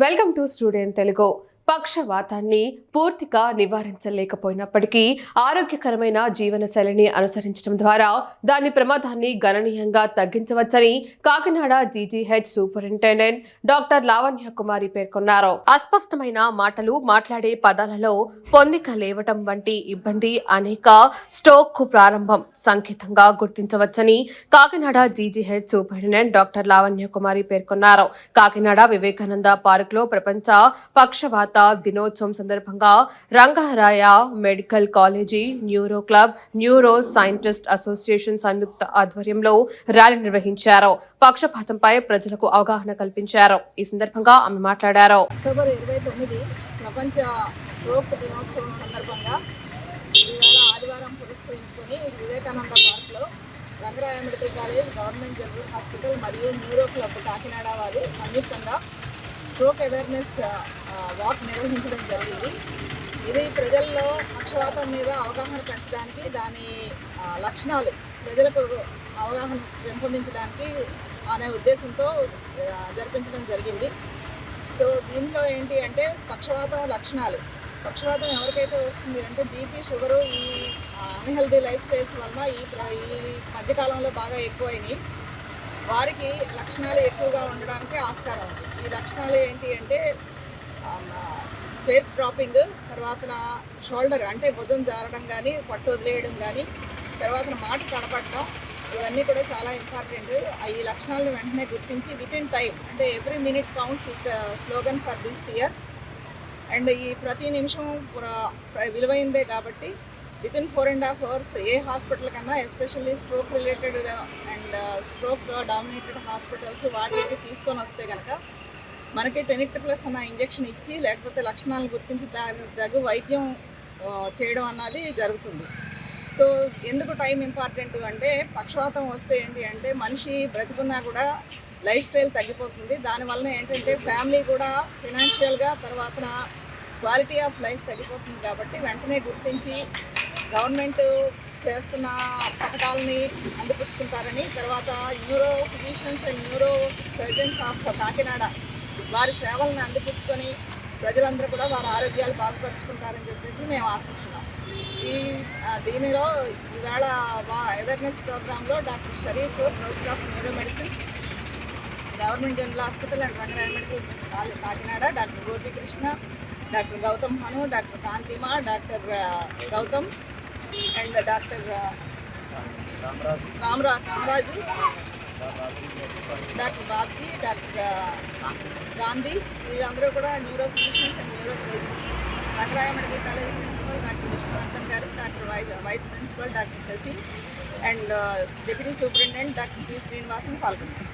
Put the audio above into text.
Welcome to student Telugu పక్షవాతాన్ని పూర్తిగా నివారించలేకపోయినప్పటికీ ఆరోగ్యకరమైన జీవన శైలిని అనుసరించడం ద్వారా దాని ప్రమాదాన్ని గణనీయంగా తగ్గించవచ్చని Kakinada GGH superintendent doctor Lavanya Kumari పేర్కొన్నారు. అస్పష్టమైన మాటలు మాట్లాడే పదాలలో పొందిక లేవటం వంటి ఇబ్బంది అనేక స్ట్రోక్కు ప్రారంభం సంకేతంగా గుర్తించవచ్చని Kakinada GGH superintendent doctor Lavanya Kumari పేర్కొన్నారు. కాకినాడ వివేకానంద పార్క్లో ప్రపంచ పక్షవాత దినోత్సవం సందర్భంగా Rangaraya medical college neuro club neuro scientist association సంయుక్త ఆధ్వర్యంలో ర్యాలీ నిర్వహించారు. పక్షపాతంపై ప్రజలకు అవగాహన కల్పించారు. ఈ సందర్భంగా ఆమె మాట్లాడారు. అక్టోబర్ ఇరవై తొమ్మిది ప్రపంచ స్ట్రోక్ దినోత్సవం సందర్భంగా ఈవేళ ఆదివారం పురస్కరించుకొని వివేకానంద పార్క్లో Rangaraya medical college government general hospital మరియు న్యూరో క్లబ్ కాకినాడ వారు సంయుక్తంగా స్ట్రోక్ అవేర్నెస్ వాక్ నిర్వహించడం జరిగింది. ఇది ప్రజల్లో పక్షవాతం మీద అవగాహన పెంచడానికి దాని లక్షణాలు ప్రజలకు అవగాహన పెంపొందించడానికి అనే ఉద్దేశంతో జరిపించడం జరిగింది. సో దీనిలో ఏంటి అంటే పక్షవాతం లక్షణాలు. పక్షవాతం ఎవరికైతే వస్తుంది అంటే బీపీ షుగరు ఈ అన్హెల్దీ లైఫ్ స్టైల్స్ వలన ఈ ఈ మధ్యకాలంలో బాగా ఎక్కువైనాయి. వారికి లక్షణాలు ఎక్కువగా ఉండడానికి ఆస్కారం ఉంది. ఈ లక్షణాలు ఏంటి అంటే ఫేస్ డ్రాపింగ్ తర్వాత షోల్డర్ అంటే భుజం జారడం కానీ పట్టు వదిలేయడం కానీ తర్వాత మాట కనపడటం ఇవన్నీ కూడా చాలా ఇంపార్టెంట్ ఈ లక్షణాలను వెంటనే గుర్తించి విత్ ఇన్ టైం అంటే every minute counts is slogan for this year and ఈ ప్రతి నిమిషం విలువైందే కాబట్టి within four and half hours a hospital కన్నా especially stroke related and stroke dominated hospitals వాటికి తీసుకొని వస్తే కనుక మనకి టెనిక్ట్ ప్లస్ అన్న ఇంజెక్షన్ ఇచ్చి లేకపోతే లక్షణాలను గుర్తించి దాని తగు వైద్యం చేయడం అన్నది జరుగుతుంది. సో ఎందుకు టైం ఇంపార్టెంట్ అంటే పక్షవాతం వస్తే ఏంటి అంటే మనిషి బ్రతికున్నా కూడా లైఫ్ స్టైల్ తగ్గిపోతుంది. దానివల్ల ఏంటంటే ఫ్యామిలీ కూడా ఫినాన్షియల్గా తర్వాత క్వాలిటీ ఆఫ్ లైఫ్ తగ్గిపోతుంది కాబట్టి వెంటనే గుర్తించి గవర్నమెంట్ చేస్తున్న పథకాలని అందిపుచ్చుకుంటారని తర్వాత neuro physicians and neuro surgeons of Kakinada వారి సేవలను అందిపుచ్చుకొని ప్రజలందరూ కూడా వారి ఆరోగ్యాలు బాగుపరుచుకుంటారని చెప్పేసి మేము ఆశిస్తున్నాం. ఈ దీనిలో ఈవేళ అవేర్నెస్ ప్రోగ్రాంలో doctor Sharif professor of neuro medicine government general hospital and Rangaraya medical Kakinada doctor Gopikrishna doctor Gautam Hanu doctor కాంతిమ doctor Gautam and doctor రామరా కామరాజు డాక్టర్ బాబ్జీ డాక్టర్ గాంధీ. వీరందరూ కూడా neuro physicians and neuro surgeons Rangaraya medical college principal doctor Vishnuvardhan గారు doctor vice vice principal doctor Sasi and deputy superintendent doctor P Srinivasan పాల్గొన్నారు.